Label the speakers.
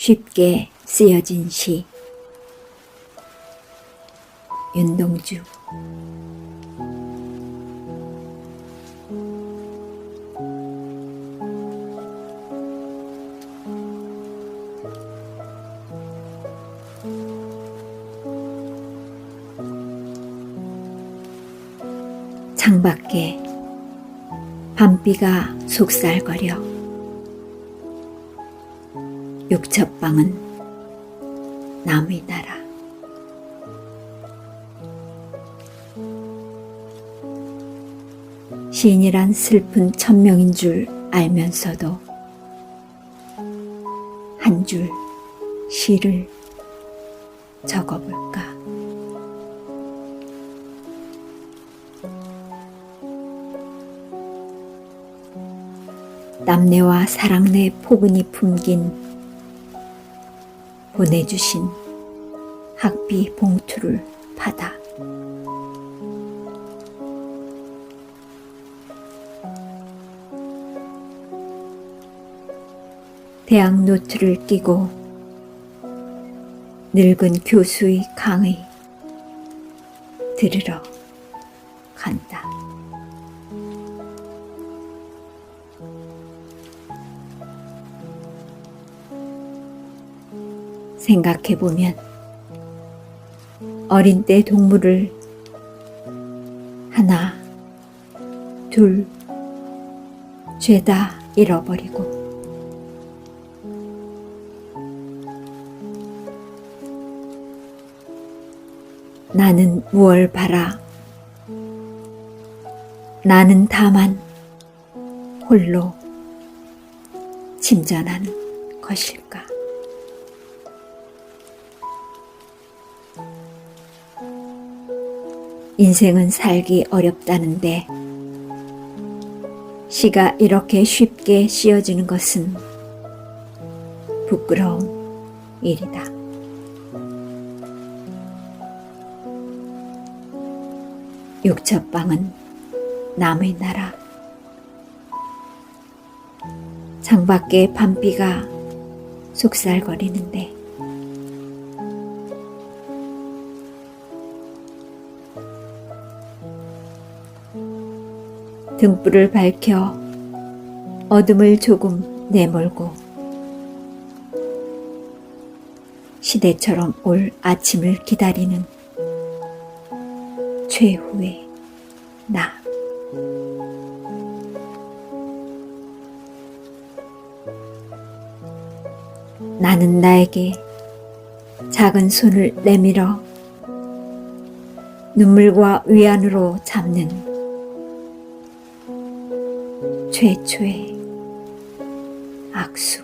Speaker 1: 쉽게 쓰여진 시. 윤동주. 창밖에 밤비가 속살거려 육첩방은 남의 나라. 시인이란 슬픈 천명인 줄 알면서도 한 줄 시를 적어볼까? 남내와 사랑내 포근이 품긴 보내주신 학비 봉투를 받아 대학 노트를 끼고 늙은 교수의 강의 들으러 간다. 생각해보면 어린 때 동물을 하나, 둘, 죄다 잃어버리고 나는 무얼 바라 나는 다만 홀로 침전한 것일까? 인생은 살기 어렵다는데 시가 이렇게 쉽게 씌어지는 것은 부끄러운 일이다. 육첩방은 남의 나라. 창밖에 밤비가 속살거리는데 등불을 밝혀 어둠을 조금 내몰고 시대처럼 올 아침을 기다리는 최후의 나. 나는 나에게 작은 손을 내밀어 눈물과 위안으로 잡는 최초의 악수.